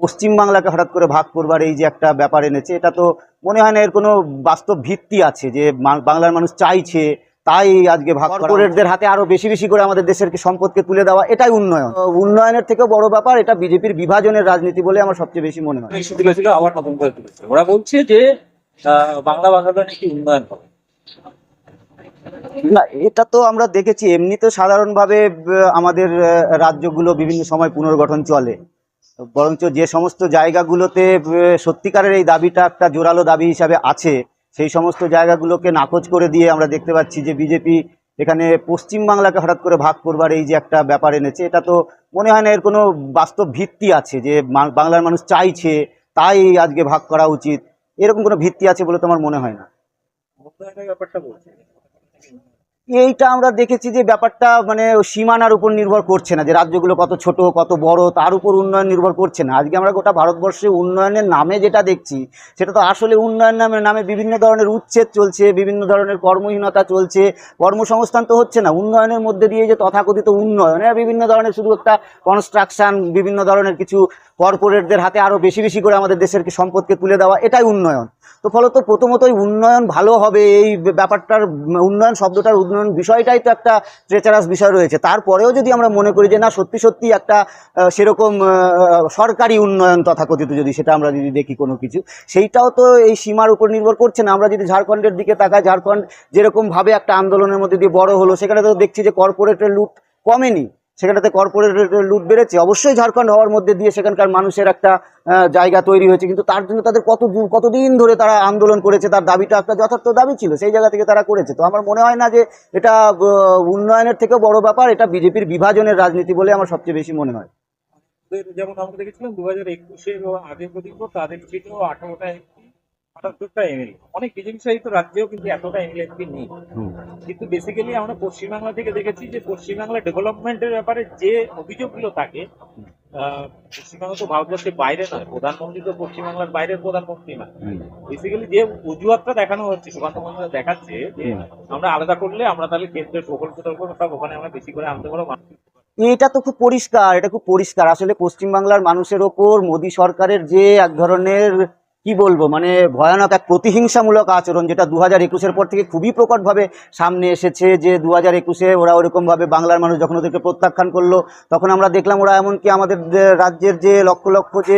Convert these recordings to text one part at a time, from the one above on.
পশ্চিমবাংলাকে হঠাৎ করে ভাগ করবার এই যে একটা ব্যাপার এনেছে এটা তো মনে হয় না এর কোনো বাস্তব ভিত্তি আছে যে বাংলার মানুষ চাইছে তাই আজকে ভাগ কর্পোরেটদের হাতে আরও বেশি বেশি করে আমাদের দেশের সম্পদকে তুলে দেওয়া এটাই উন্নয়ন। উন্নয়নের থেকেও বড় ব্যাপার এটা বিজেপির বিভাজনের রাজনীতি বলে আমার সবচেয়ে বেশি মনে হয়। আবার নতুন করে তুলেছিল ওরা বলছে যে বাংলা ভাষাটা নাকি উন্নয়ন হবে। না এটা তো আমরা দেখেছি এমনি তো সাধারণভাবে আমাদের আহ, রাজ্যগুলো বিভিন্ন সময় পুনর্গঠন চলে। বরঞ্চ যে সমস্ত জায়গাগুলোতে সত্যিকারের এই দাবিটা একটা জোরালো দাবি হিসাবে আছে, সেই সমস্ত জায়গাগুলোকে নাকচ করে দিয়ে আমরা দেখতে পাচ্ছি যে বিজেপি এখানে পশ্চিমবাংলাকে হঠাৎ করে ভাগ করবার এই যে একটা ব্যাপার এনেছে, এটা তো মনে হয় না এর কোনো বাস্তব ভিত্তি আছে যে বাংলার মানুষ চাইছে, তাই আজকে ভাগ করা উচিত, এরকম কোনো ভিত্তি আছে বলে তো আমার মনে হয় না? ব্যাপারটা বলছে এইটা আমরা দেখেছি যে ব্যাপারটা মানে সীমানার উপর নির্ভর করছে না, যে রাজ্যগুলো কত ছোট, কত বড়, তার উপর উন্নয়ন নির্ভর করছে না। আজকে আমরা গোটা ভারতবর্ষে উন্নয়নের নামে যেটা দেখছি, সেটা তো আসলে উন্নয়ন নামে নামে বিভিন্ন ধরনের উচ্ছেদ চলছে, বিভিন্ন ধরনের কর্মহীনতা চলছে, কর্মসংস্থান তো হচ্ছে না। উন্নয়নের মধ্যে দিয়ে যে তথাকথিত উন্নয়ন এরা বিভিন্ন ধরনের শুধু একটা কনস্ট্রাকশন বিভিন্ন ধরনের কিছু কর্পোরেটদের হাতে আরও বেশি বেশি করে আমাদের দেশের সম্পদকে তুলে দেওয়া, এটাই উন্নয়ন। তো ফলত প্রথমতই উন্নয়ন ভালো হবে, এই ব্যাপারটার উন্নয়ন শব্দটার উন্নয়ন বিষয়টাই তো একটা ট্রেচারাস বিষয় রয়েছে। তারপরেও যদি আমরা মনে করি যে না, সত্যি সত্যি একটা সেরকম সরকারি উন্নয়ন তথাকথিত যদি সেটা আমরা যদি দেখি কোনো কিছু, সেইটাও তো এই সীমার উপর নির্ভর করছে না। আমরা যদি ঝাড়খণ্ডের দিকে তাকাই, ঝাড়খণ্ড যেরকমভাবে একটা আন্দোলনের মধ্যে দিয়ে বড় হলো, সেখানে তো দেখছি যে কর্পোরেটের লুট কমেনি। সেখানেতে কর্পোরেট লুট বেড়েছে। অবশ্যই ঝাড়খণ্ড হওয়ার মধ্যে দিয়ে সেখানকার মানুষের একটা জায়গা তৈরি হয়েছে। কিন্তু তার জন্য তাদের কত কতদিন ধরে তারা আন্দোলন করেছে তার দাবিটা একটা যথার্থ দাবি ছিল সেই জায়গা থেকে তারা করেছে। তো আমার মনে হয় না যে এটা উন্নয়নের থেকেও বড় ব্যাপার এটা বিজেপির বিভাজনের রাজনীতি বলে আমার সবচেয়ে বেশি মনে হয়। যেমন আমরা দেখেছিলাম দু হাজার একুশে আগে পর্যন্ত তাদের ছিল আঠারোটা আটাত্তরটা এমএলএ অনেক বিজেপি শাসিত রাজ্যেও কিন্তু এতটা এমএলএ নেই। কিন্তু বেসিক্যালি আমরা পশ্চিমবাংলা থেকে দেখেছি যে পশ্চিমবাংলা ডেভেলপমেন্টের ব্যাপারে যে অভিযোগগুলো থাকে পশ্চিমবাংলা তো ভারতবর্ষের বাইরে নয় প্রধানমন্ত্রী তো পশ্চিমবাংলার বাইরের প্রধানমন্ত্রী না। বেসিক্যালি যে অজুহাতটা দেখানো হচ্ছে সুকান্ত মজুমদার দেখাচ্ছে যে আমরা আলাদা করলে আমরা তাহলে কেন্দ্রের প্রকল্প টকল্প সব ওখানে আমরা বেশি করে আনতে পারব। এটা তো খুব পরিষ্কার এটা খুব পরিষ্কার। আসলে পশ্চিমবাংলার মানুষের ওপর মোদী সরকারের যে এক ধরনের কি বলব? মানে ভয়ানক এক প্রতিহিংসামূলক আচরণ যেটা দু হাজার একুশের পর থেকে খুবই প্রকটভাবে সামনে এসেছে যে দু হাজার একুশে ওরা ওরকমভাবে বাংলার মানুষ যখন ওদেরকে প্রত্যাখ্যান করল, তখন আমরা দেখলাম ওরা এমনকি আমাদের রাজ্যের যে লক্ষ লক্ষ যে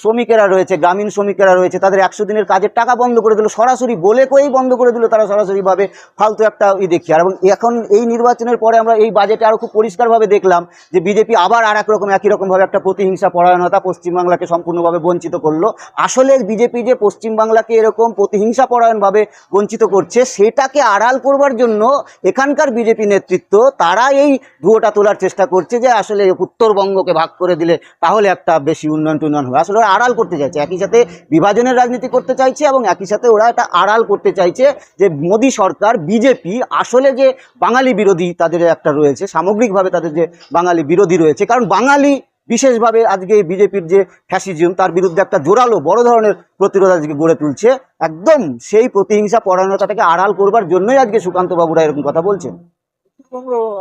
শ্রমিকেরা রয়েছে, গ্রামীণ শ্রমিকেরা রয়েছে, তাদের একশো দিনের কাজের টাকা বন্ধ করে দিল, সরাসরি বলে কয়েই বন্ধ করে দিল, তারা সরাসরিভাবে ফালতু একটা ই দেখি আর এবং এখন এই নির্বাচনের পরে আমরা এই বাজেটে আরও খুব পরিষ্কারভাবে দেখলাম যে বিজেপি আবার আর এক রকম, একই রকমভাবে একটা প্রতিহিংসা, পরায়ণতা পশ্চিমবাংলাকে সম্পূর্ণভাবে বঞ্চিত করল। আসলে বিজেপি যে পশ্চিমবাংলাকে এরকম প্রতিহিংসা পরায়ণভাবে বঞ্চিত করছে, সেটাকে আড়াল করবার জন্য এখানকার বিজেপি নেতৃত্ব, তারা এই ধুয়োটা তোলার চেষ্টা করছে যে আসলে উত্তরবঙ্গকে ভাগ করে দিলে তাহলে একটা বেশি উন্নয়ন টুন্নয়ন হবে। আসলে আড়াল করতে চাইছে, একই সাথে বিভাজনের রাজনীতি করতে চাইছে এবং একই সাথে ওরা এটা আড়াল করতে চাইছে যে মোদী সরকার, বিজেপি আসলে যে বাঙালি বিরোধী তাদের একটা রয়েছে, সামগ্রিকভাবে তাদের যে বাঙালি বিরোধী রয়েছে, কারণ বাঙালি বিশেষভাবে আজকে বিজেপির যে ফ্যাসিজম তার বিরুদ্ধে একটা জোরালো বড় ধরনের প্রতিরোধ আজকে গড়ে তুলছে। একদম সেই প্রতিহিংসা পরায়ণতাটাকে আড়াল করবার জন্যই আজকে সুকান্ত বাবুরা এরকম কথা বলছেন।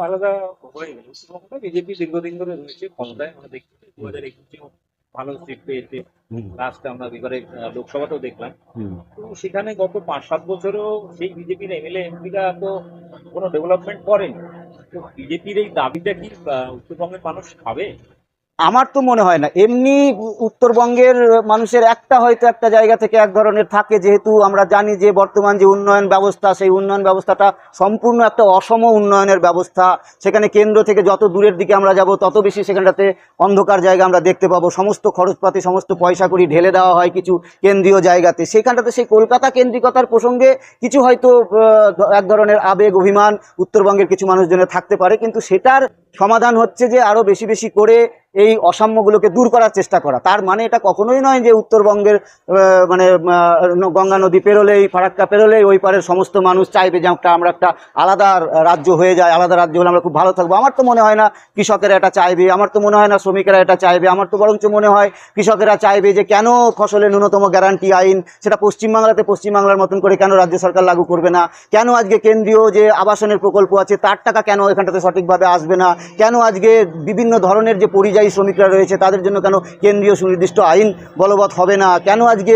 আলাদা হয়ে গেল বিজেপি দীর্ঘদিন ধরে রয়েছে ক্ষমতায় আমরা দেখছি দু হাজার একুশে ভালো সিট পেয়েছে। লাস্ট আমরা এবারে লোকসভাতেও দেখলাম। তো সেখানে গত পাঁচ সাত বছরেও সেই বিজেপির এমএলএ এমপিরা তো কোনো ডেভেলপমেন্ট করেনি। তো বিজেপির এই দাবিটা কি উত্তরবঙ্গের মানুষ খাবে? আমার তো মনে হয় না। এমনি উত্তরবঙ্গের মানুষের একটা হয়তো একটা জায়গা থেকে এক ধরনের থাকে, যেহেতু আমরা জানি যে বর্তমান যে উন্নয়ন ব্যবস্থা, সেই উন্নয়ন ব্যবস্থাটা সম্পূর্ণ একটা অসম উন্নয়নের ব্যবস্থা। সেখানে কেন্দ্র থেকে যত দূরের দিকে আমরা যাব, তত বেশি সেখানটাতে অন্ধকার জায়গা আমরা দেখতে পাবো। সমস্ত খরচপাতি, সমস্ত পয়সা করি ঢেলে দেওয়া হয় কিছু কেন্দ্রীয় জায়গাতে। সেখানটাতে সেই কলকাতা কেন্দ্রিকতার প্রসঙ্গে কিছু হয়তো এক ধরনের আবেগ, অভিমান উত্তরবঙ্গের কিছু মানুষজনের থাকতে পারে, কিন্তু সেটার সমাধান হচ্ছে যে আরও বেশি বেশি করে এই অসাম্যগুলোকে দূর করার চেষ্টা করা। তার মানে এটা কখনোই নয় যে উত্তরবঙ্গের মানে গঙ্গা নদী পেরোলেই, ফারাক্কা পেরোলেই ওই পারের সমস্ত মানুষ চাইবে যে একটা আমরা একটা আলাদা রাজ্য হয়ে যায় আলাদা রাজ্য হলে আমরা খুব ভালো থাকব। আমার তো মনে হয় না কৃষকেরা এটা চাইবে, আমার তো মনে হয় না শ্রমিকেরা এটা চাইবে, আমার তো বরঞ্চ মনে হয় কৃষকেরা চাইবে যে কেন ফসলের ন্যূনতম গ্যারান্টি আইন, সেটা পশ্চিমবাংলাতে পশ্চিমবাংলার মতন করে কেন রাজ্য সরকার লাগু করবে না? কেন আজকে কেন্দ্রীয় যে আবাসনের প্রকল্প আছে, তার টাকা কেন এখানটাতে সঠিকভাবে আসবে না? কেন আজকে বিভিন্ন ধরনের যে পরিযায়ী শ্রমিকরা রয়েছে, তাদের জন্য কেন কেন্দ্রীয় সুনির্দিষ্ট আইন বলবৎ হবে না? কেন আজকে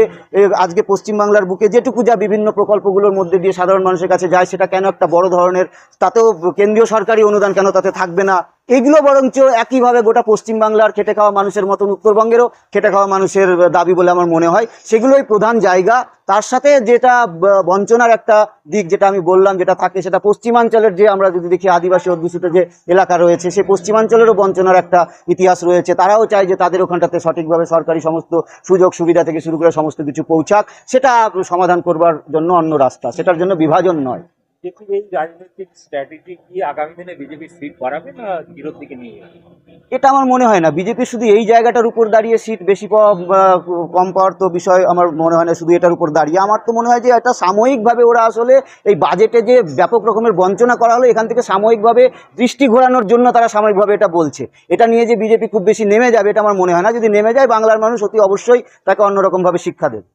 আজকে পশ্চিমবাংলার বুকে যেটুকু যা বিভিন্ন প্রকল্পগুলোর মধ্যে দিয়ে সাধারণ মানুষের কাছে যায়, সেটা কেন একটা বড় ধরনের, তাতেও কেন্দ্রীয় সরকারি অনুদান কেন তাতে থাকবে না? এগুলো বরঞ্চ একইভাবে গোটা পশ্চিমবাংলার খেটে খাওয়া মানুষের মতন উত্তরবঙ্গেরও খেটে খাওয়া মানুষের দাবি বলে আমার মনে হয়। সেগুলোই প্রধান জায়গা। তার সাথে যেটা বঞ্চনার একটা দিক যেটা আমি বললাম, যেটা থাকে সেটা পশ্চিমাঞ্চলের যে আমরা যদি দেখি আদিবাসী অধ্যুষিত যে এলাকা রয়েছে সেই পশ্চিমাঞ্চলেরও বঞ্চনার একটা ইতিহাস রয়েছে। তারাও চায় যে তাদের ওখানটাতে সঠিকভাবে সরকারি সমস্ত সুযোগ সুবিধা থেকে শুরু করে সমস্ত কিছু পৌঁছাক। সেটা সমাধান করবার জন্য অন্য রাস্তা। সেটার জন্য বিভাজন নয়। কিন্তু এই রাজনৈতিক স্ট্র্যাটেজি কি আগামী দিনে বিজেপি সিট বাড়াবে না জিরোর দিকে নিয়ে এটা আমার মনে হয় না। বিজেপি শুধু এই জায়গাটার উপর দাঁড়িয়ে সিট বেশি কম পাওয়ার তো বিষয় আমার মনে হয় না, শুধু এটার উপর দাঁড়িয়ে। আমার তো মনে হয় যে এটা সাময়িকভাবে ওরা আসলে এই বাজেটে যে ব্যাপক রকমের বঞ্চনা করা হলো, এখান থেকে সাময়িকভাবে দৃষ্টি ঘোরানোর জন্য তারা সাময়িকভাবে এটা বলছে। এটা নিয়ে যে বিজেপি খুব বেশি নেমে যাবে, এটা আমার মনে হয় না। যদি নেমে যায়, বাংলার মানুষ অতি অবশ্যই তাকে অন্যরকমভাবে শিক্ষা দেবে।